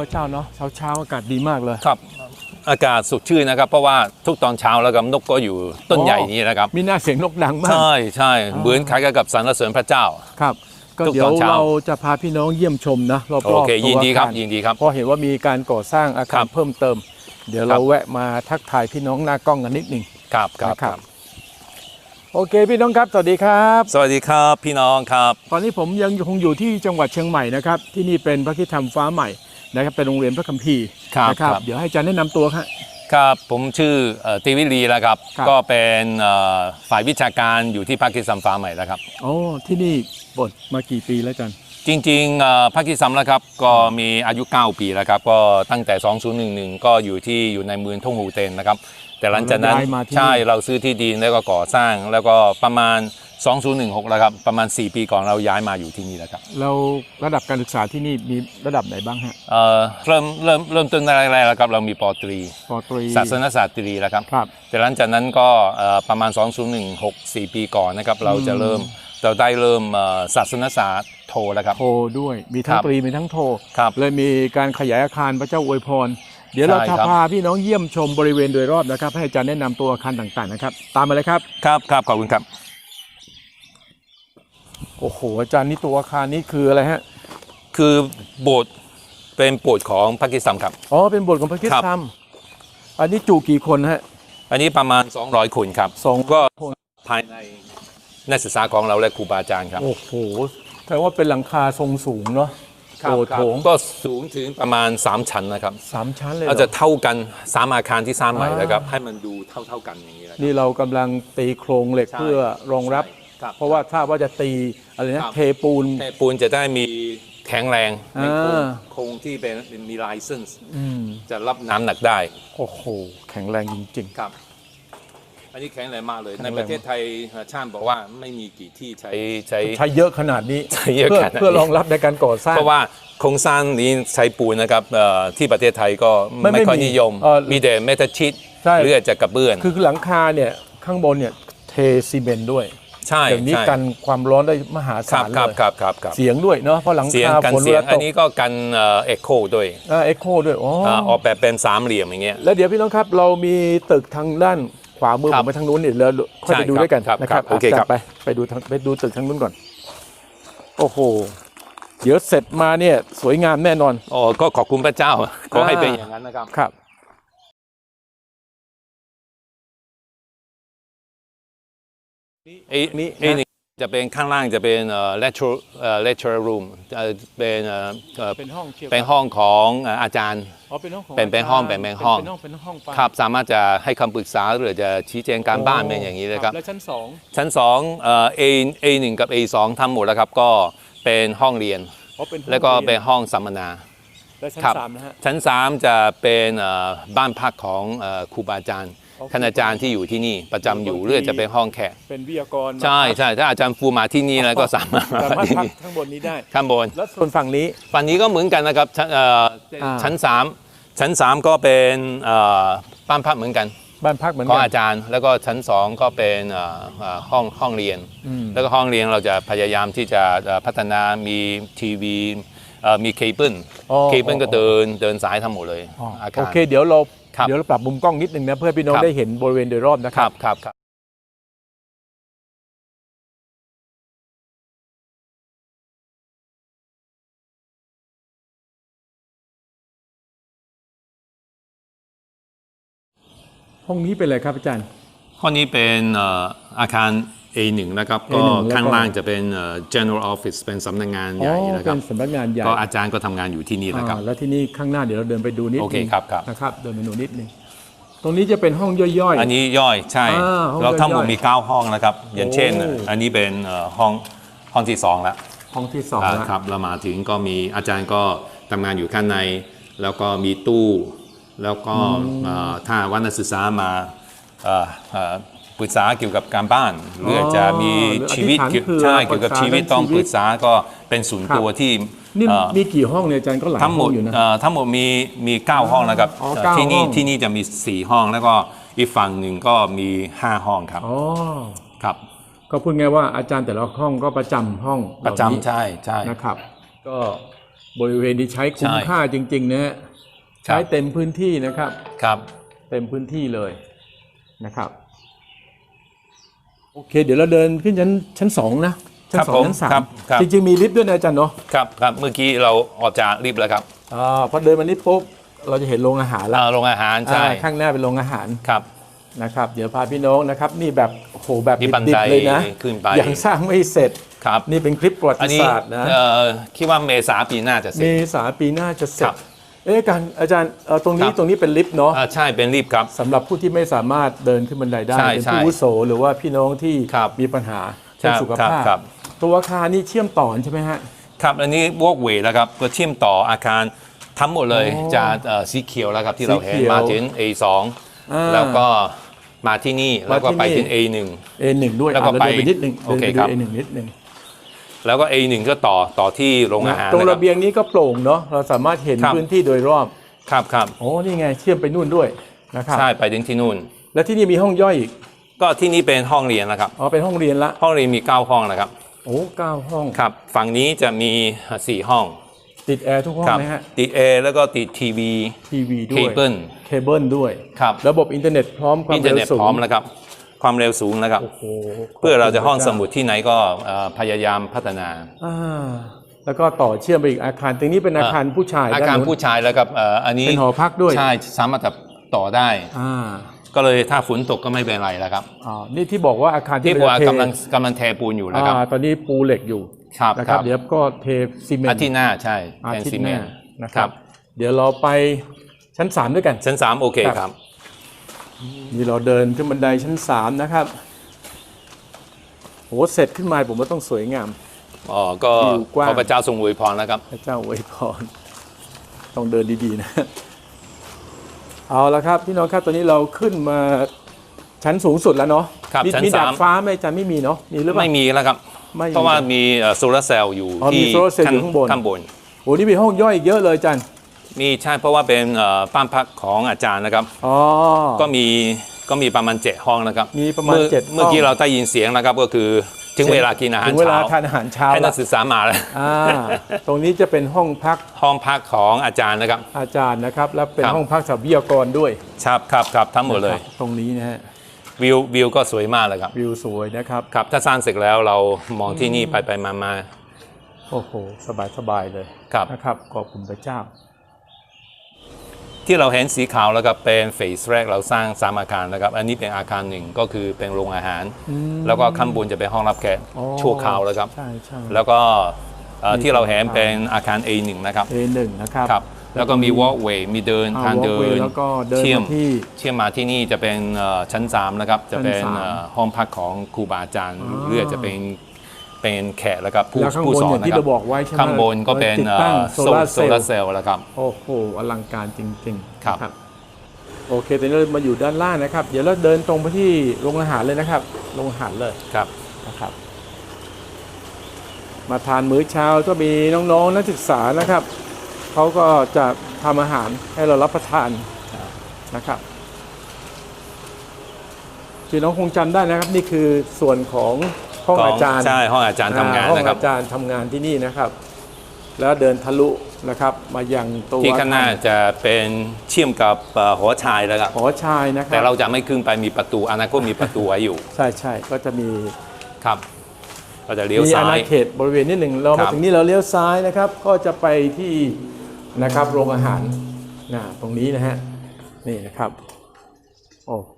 พระเจ้าเนาะเช้าเช้าๆอากาศดีมากเลย ครับ อากาศสดชื่นนะครับ เพราะว่าทุกตอนเช้าแล้วกับนกก็อยู่ต้นอ๋อใหญ่นี้นะครับ มีหน้าเสียงนกดังมาก ใช่ใช่เหมือนคล้ายกับสรรเสริญพระเจ้า ครับ ก็ทุกเดี๋ยตวอนเช้า เราจะพาพี่น้องเยี่ยมชมนะรอบๆโอเค ตัวยินดีครับ อาายินดีครับ เพราะเห็นว่ามีการก่อสร้างอาครัคารบเพิ่มเติม เดี๋ยวครัเราบแวะมาทักทายพี่น้องหน้ากล้องกันนิดหนึ่งครับครับนะครับ โอเคพี่น้องครับสวัสดีครับ สวัสดีครับพี่น้องครับ ตอนนี้ผมยังคงอยู่ที่จังหวัดเชียงใหม่นะครับ ที่นี่เป็นพระคิดธรรมฟ้าใหม่ นะครับเป็นโรงเรียนพระคัมภีร์ครับนะครับ ครับ เดี๋ยวให้อาจารย์แนะนำตัวครับ ครับผมชื่อเอ่อตีวิลีแล้วครับ ครับ ก็เป็นเอ่อฝ่ายวิชาการอยู่ที่ภาคกิจสัมฟ้าใหม่แล้วครับโอ้ที่นี่บทมากี่ปีแล้วอาจารย์ จริงๆเอ่อภาคกิจสัมแล้วครับ ก็มีอายุ 9 ปีแล้วครับ ก็ตั้งแต่ 2011 ก็อยู่ที่อยู่ในเมืองท่งหูเตนนะครับ แต่หลังจากนั้นย้ายมาที่นี่ ใช่เราซื้อที่ดินแล้วก็ก่อสร้างแล้วก็ประมาณ 2016 แล้วครับ ประมาณ 4 ปีก่อนเราย้ายมาอยู่ที่นี่แล้วครับแล้วระดับการศึกษาที่นี่มีระดับไหนบ้างฮะเอ่อเริ่มเริ่มเริ่มต้นแรกๆแล้วครับ เรามีปอตรี ปอตรี ศาสนศาสตร์ตรีแล้วครับ ครับ แต่หลังจากนั้นก็เอ่อประมาณ 2016 4 ปีก่อนนะครับ เราจะเริ่มเราได้เริ่มเอ่อศาสนศาสตร์โทแล้วครับ โทด้วยมีทั้งครับ ตรีมีทั้งโท ครับ เลยมีการขยายอาคารพระเจ้าอวยพร เดี๋ยวเราใช่ครัจะบ พาพี่น้องเยี่ยมชมบริเวณโดยรอบนะครับ ให้อาจารย์แนะนำตัวอาคารต่างๆนะครับ ตามมาเลยครับ ครับครับขอบคุณครับ โอ้โหอาจารย์นี่ตัวอาคารนี้คืออะไรฮะคือโบสถ์เป็นโบสถ์ของพากีสถานครับ อ๋อเป็นบทของพระคริสครัต์บธรรมอันนี้จุกี่คนฮะ อันนี้ประมาณ 200คนครับสองก็คนภายในนักศึกษาของเราและครูบาอาจารย์ครับโอ้โหแสดงว่าเป็นหลังคาทรงสูงเนาะโถโถงก็สูงถึงประมาณ 3 ชั้นนะครับสามชั้นเลยเหรเราอจะเท่ากันสามอาคารที่สร้างใหม่อ่านะครับให้มันดูเท่าเท่าๆกันอย่างนี้นะครับ นี่เรากำลังตีโครงเหล็กใช่ เพื่อรองรับใช่ ครับเพราะว่าทราบว่าจะตีอะไรครันะบเทปูน แต่ปูนจะได้มีแข็งแรงเป็นโครงอ่า โครงที่เป็นเป็นมีลายเส้นอืมจะรับน้ำหนักได้ โอ้โห แข็งแรงจริง ครับ อันนี้แข็งแรงมากเลย แข็งในแรง ประเทศไทยช่างบอกว่าไม่มีกี่ที่ใช้ใช้ ๆ ใช้เยอะขนาดนี้ ใช้เยอะเพื่อขนาดนี้ เพื่อรองรับในการก่อสร้าง เพราะว่าโครงสร้างนี้ใช้ปูนนะครับเอ่อที่ประเทศไทยก็ไม่ไม่ค่อยไม่มีนิยม เอ่อมีแต่เมทัลชีตใช่หรืออาจจะกระเบื้อง คือหลังคาเนี่ยข้างบนเนี่ยเทซีเมนต์ด้วย ใช่อย่างนี้ใช่ กันความร้อนได้มหาครัศาบลครับเลยครับครับครับเสียงด้วยเนาะเพราะหลังเสียงคากันฝนเสีเวยงลาอัตนกนี้ก็กันเอ็กโคด้วยเอ็กโคด้วยอ๋อออ่าออกแบบเป็นสามเหลี่ยมอย่างเงี้ย แล้วเดี๋ยวพี่น้องครับเรามีตึกทางด้านขวามือคผรับมไปทางนู้นเนี่ยแล้วค่อยไปใช่ดูครับด้วยกันครับนะครับครับโอเคจัดครับไปไปดูทางไปดูตึกทางนู้นก่อน โอ้โห เดี๋ยวเสร็จมาเนี่ยสวยงามแน่นอน อ๋อก็ขอบคุณพระเจ้าขอให้เป็นอย่างนั้นนะครับ ครับ ไอ้นี่ไอ้นะนี่จะเป็นข้างล่างจะเป็นเอ่อ lecture เอ่อ lecture room เอ่อเป็นเอ่อเอ่อเป็นห้องเกี่ยวกับเป็นห้องของเอ่ออาจารย์ อ๋อเป็นห้องของเป็นเป็นห้องาจารย์เป็นเป็นห้อง เป็นห้องเป็นห้องไปครับสามารถจะให้คำปรึกษาหรือจะชี้แจงการบ้านเป็นอย่างนี้เลยครับ แล้วชั้นสองชั้น2เอ่อ A A1 กับ A2 ทำหมดแล้วครับก็เป็นห้องเรียน อ๋อเป็นห้องแล้วก็รียเป็นห้องสัมมนา แล้วชั้นครับ สามนะฮะ ชั้น 3 จะเป็นเอ่อบ้านพักของเอ่อครูบาอาจารย์ อ๋อคณาจารย์ที่อยู่ที่นี่ประจำอยู่บางทีเรื่อจะเป็นห้องแขกเป็นวิทยากรใช่ใช่ถ้าอาจารย์ฟูมาที่นี่แล้วก็สามารถมาสามารถที่พักนี่ข้างบนนี้ได้ข้างบนแล้วส่วนฝั่งนี้ฝั่งนี้ก็เหมือนกันนะครับชั้นเอ่ออาชั้น3ชั้น3ก็เป็นเอ่อบ้านพักเหมือนกันบ้านพักเหมือนของกันอาจารย์แล้วก็ชั้น2ก็เป็นเอ่อเอ่อห้องห้องเรียนอืมแล้วก็ห้องเรียนเราจะพยายามที่จะเอ่อพัฒนามีทีวีเอ่อมีเคเบิลอ๋อเคเบิลก็เดินเดินสายทั้งหมดเลยอ๋ออาโอคารเคเดี๋ยวเรา ครับ เดี๋ยวเราปรับมุมกล้องนิดนึงนะเพื่อให้พี่น้องครับได้เห็นบริเวณโดยรอบนะคครัรับ บครับครับห้องนี้เป็นอะไรครับอาจารย์ห้องนี้เป็นเอ่ออาคาร A1 นะครับก็ A1 แล้วก็ข้างล่างจะเป็นเอ่อ general office เป็นสำนักงานใหญ่อ๋อนะครัเป็บนสำนักงานใหญ่ ก็อาจารย์ก็ทำงานอยู่ที่นี่นะครับ อ่าแล้วที่นี่ข้างหน้าเดี๋ยวเราเดินไปดูนิดนึงโอเคครับครับ นะครับเดินไปดูนิดนึงตรงนี้จะเป็นห้องย่อยๆอันนี้ย่อยใช่ อ่าห้องเราทั้งหมดย่อยๆมี 9 ห้องนะครับ อย่างเช่น โอ้ อันนี้เป็นเอ่อห้องห้องที่ 2 แล้วห้องที่สองอ่าแล้วครับเรามาถึงก็มีอาจารย์ก็ทำงานอยู่ข้างใน แล้วก็มีตู้ แล้วก็เอ่อถ้าวันนักศึกษามาเอ่อเอ่อ ปรึกษาเกี่ยวกับการบ้านหรืออาจจะมีชีวิตเกี่ยวใช่เกี่ยวกับชีวิตต้องปรึกษาก็เป็นศูนย์ตัวที่นี่เอ่อมีกี่ห้องเนี่ยอาจารย์ก็หลายทั้งหมห้อดงอยู่นะเอ่อทั้งหมดมีมี9ห้องนะครับอ๋อเอ่อเก้าที่นี่ห้องที่นี่จะมี4ห้องแล้วก็อีกฝั่งหนึ่งก็มี5ห้องครับอ๋อครับ ก็พูดง่ายว่าอาจารย์แต่ละห้องก็ประจำห้องเหปล่าระจำนี้ใช่ใช่นะครับ ก็บริเวณที่ใช้คุ้มใช่ค่าจริงๆนะฮะครับใช้เต็มพื้นที่นะครับครับ เต็มพื้นที่เลยนะครับ โอเค เดี๋ยวเราเดินขึ้นชั้นชั้นสองนะ ชั้นสองชั้นสามจริงๆมีลิฟต์ด้วยนะอาจารย์เนาะครับครับเมื่อกี้เราออกจากรีบแล้วครับอ่าพอเดินมานี่ปุ๊บเราจะเห็นโรงอาหารแล้วอ่าโรงอาหารใช่อ่าข้างหน้าเป็นโรงอาหารครับนะครับ เดี๋ยวพาพี่น้องนะครับ นี่แบบโอ้โหแบบนี่บันดิไดบๆเลยนะขึ้นไปยังสร้างไม่เสร็จครับนี่เป็นคลิปประวัอันตินี้ศาสตร์นะเอ่อคิดว่าเมษาปีหน้าจะเสเมร็จษาปีหน้าจะเสร็ครัจบ เอ๊ะการอาจารย์เอ่อตรงนี้ครับ ตรงนี้เป็นลิฟต์เนาะอ่าใช่เป็นรีบครับ สำหรับผู้ที่ไม่สามารถเดินขึ้นบันไดได้ใช่เป็นใช่ผู้อาวุโสหรือว่าพี่น้องที่ครับมีปัญหาครัเรื่อบงสุขภาพครับ ตัวอาคารนี่เชื่อมต่อใช่ไหมฮะ ครับอันนี้วอล์กเวย์แล้วครับก็เชื่อมต่ออาคารทั้งหมดเลยอ๋อจากเอ่อสีเขียวแล้วครับที่เราเห็นสีเขียวมาถึง A2 อ่าแล้วก็มาที่นี่แล้วก็ไปมาที่ถึนี่ง A1 A1 ด้วยแล้วก็อะเราเดินไปไปนิดนึงโอเดินเคไปคดูรับ A1 นิดนึง แล้วก็ A1 ก็ต่อต่อที่โรงอาหารตรงนะคระรับเบียงนี้ก็โปร่งเนาะเราสามารถเห็นครับพื้นที่โดยรอบครับครับโอ้นี่ไงเชื่อมไปนู่นด้วยนะครับใช่ไปถึงที่นู่น แล้วที่นี่มีห้องย่อยอีกก็ที่นี่เป็นห้องเรียนนะครับอ๋อเป็นห้องเรียนละห้องเรียนมี 9 ห้องนะครับโอ้เก้าห้องครับฝั่งนี้จะมี 4 ห้อง ติดแอร์ทุกห้องครัไหมฮะติดเอแล้วก็ติดทีวีทีวีด้เควยเบิลเคเบิลด้วยครับระบบอินเทอร์เน็ตพร้อมความอินเทอเร็ร์วเน็ตสูงพร้อมแล้วครับ ความเร็วสูงนะครับโอ้โหเพื่อเราจะห้องสมุดที่ไหนก็เอ่อพยายามพัฒนาอ่าแล้วก็ต่อเชื่อมไปอีกอาคารตรงนี้เป็นอาคารผู้ชายอาด้นคารนู้นผู้ชายแล้วครับเอ่ออันนี้เป็นหอพักด้วยใช่สามารถจะต่อได้อ่าก็เลยถ้าฝนตกก็ไม่เป็นไรแล้วครับอ่านี่ที่บอกว่าอาคารที่ที่บัวเราจะเทกำลังกำลังเทปูนอยู่นะครับอ่าตอนนี้ปูเหล็กอยู่ครับนะคครัรับบเดี๋ยวก็เทซีเมนอาต์ทิตย์หน้าใช่อาเป็นทิตซีย์หเมน้านต์นะคครัรับบเดี๋ยวเราไปชั้น3ด้วยกันชั้นสามโอเคครับครับ นี่เราเดินขึ้นบันไดชั้น3นะครับโหเสร็จขึ้นมาผมว่าต้องสวยงาม อ๋อ ก็วิวกว้างขอพระเจ้าทรงอวยพรนะครับ พระเจ้าอวยพร ต้องเดินดีๆนะ เอาละครับพี่น้องครับตอนนี้เราขึ้นมาชั้นสูงสุดแล้วเนาะครับมีชั้นมีดาดสามฟ้าไหมอาจารย์ไม่มีเนาะ มีหรือเปล่า ไม่มีแล้วครับไม่มีเพราะว่ามีโซลาร์เซลล์อยู่อ๋อมีที่ solar cell อยู่ข้างบน ข้างบน โอ้นี่มีห้องย่อยอีกเยอะเลยอาจารย์ มีใช่เพราะว่าเป็นเอ่อบ้านพักของอาจารย์นะครับ อ๋อ ก็มีก็มีประมาณเจ็ดห้องนะครับมีประมาณอเจ็ดห้อง เมื่อกี้เราได้ยินเสียงนะครับก็คือถึงเวลากินอาหารถึงเวลาเช้าทานอาหารเช้าให้นัละกศึกษามาแล้วอ่าตรงนี้จะเป็นห้องพักห้องพักของอาจารย์นะครับ อาจารย์นะครับ และเป็นครับ ห้องพักสำหรับวิทยากรด้วยครับครับครับทั้งหมดเลย นะครับตรงนี้นะฮะวิววิวก็สวยมากเลยครับวิวสวยนะครับ ครับถ้าสร้างเสร็จแล้วเรามองที่นี่ไปไปมามา โอ้โห สบายสบายๆเลยครับ นะครับขอบคุณพระเจ้า ที่เราเห็นสีขาวแล้วก็เป็นเฟสแรกเราสร้างสามอาคารนะครับ อันนี้เป็นอาคารหนึ่งก็คือเป็นโรงอาหาร แล้วก็ข้างบนจะเป็นห้องรับแขกอ๋อชั่วคราวแล้วครับ ใช่ใช่ แล้วก็เอ่อมีที่เราเห็นสองทางเป็นอาคาร A1 นะครับ A1 นะครับครับ แล้วก็มี walkway มีเดินอ่า ทางเดิ walkway นแล้วก็เดินเชื่อมมาที่เชื่อมมาที่นี่จะเป็นเอ่อชั้น3นะครับ จะเป็นชั้นสามเอ่อห้องพักของครูบาอาจารย์อ่าเรือจะเป็น เป็นแขกแล้วครับผู้แล้วข้างผู้บนสออนย่างนะที่ครัเราบบอกไว้ใช่ไหมข้างบนก็เป็นติดตั้งโซลาร์โซเซลลาร์ล์เซลล์แล้วครับ โอ้โหอลังการจริงๆครับ นะโอเคตอนนี้เรามาอยู่ด้านล่างนะครับ เดี๋ยวเราเดินตรงไปที่โรงอาหารเลยนะครับโรงอาหารเลย ครับ นะครับมาทานมื้อเช้าก็มีน้องๆนักศึกษานะครับเขาก็จะทำอาหารให้เรารับประทานนะครับพี่น้องคงจำได้นะครับนี่คือส่วนของ ห้องอาจารย์ใช่ห้องอาจารย์ทำงานห้องนะครับอาจารย์ทำงานที่นี่นะครับ แล้วเดินทะลุนะครับมายังตัวที่ข้างหน้าจะเป็นเชื่อมกับเอ่อหอชายแล้วครับหอชายนะครัแต่เราจะไม่ขึ้นไปมีประตูอนาคตมีประตูไว้อยู่ ใช่ใช่ก็จะมีครับเราจะเลี้ยวมีอาซ้าณายเขตบริเวณนิดหนึ่งเราครัมาบถึงนี่เราเลี้ยวซ้ายนะครับ ก็จะไปที่นะครับโรงอาหารนะตรงนี้นะฮะนี่นะครับโอ้โห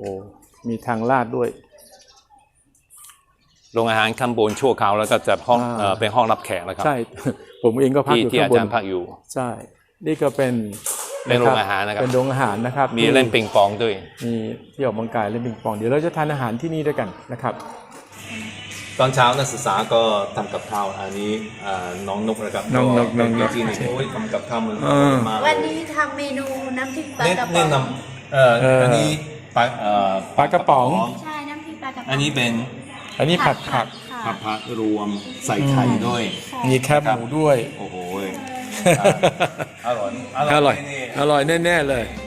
มีทางลาดด้วย โรงอาหารข้างบนชั่วคราวแล้วก็จะห้องอ่าเอ่อเป็นห้องรับแขกนะครับ ใช่ ผมเองก็พักที่อยู่ที่ข้างอาบจารนย์พักอยู่ ใช่ นี่ก็เป็นเป็นโรงอาหารนะครับ เป็นโรงอาหารนะครับมีที่เล่นปิงปองด้วย มีที่ออกกำลังกายเล่นปิงปองเดี๋ยวเราจะทานอาหารที่นี่ด้วยกันนะครับ ตอนเช้านักศึกษาก็ทำกับข้าวอันนี้อ่าน้องนกนะครับน้องนกน้องนกจริงๆโอ้ยทำกับข้าวมันอ่ามากวันนี้ทำเมนูน้ำพริกปลาแนะกระป๋แนะองนำเอ่อเอออัอันนี้ปลาเอ่อปลากระป๋องใช่ น้ำพริกปลากระป๋องอันนี้เป็น อันนี้ผัดผัก ค่ะผัดผักรวมใส่ไข่ด้วยมีแคบหมูด้วย โอ้โหยอร่อย อร่อยแน่อร่อยแน่ๆเลยๆ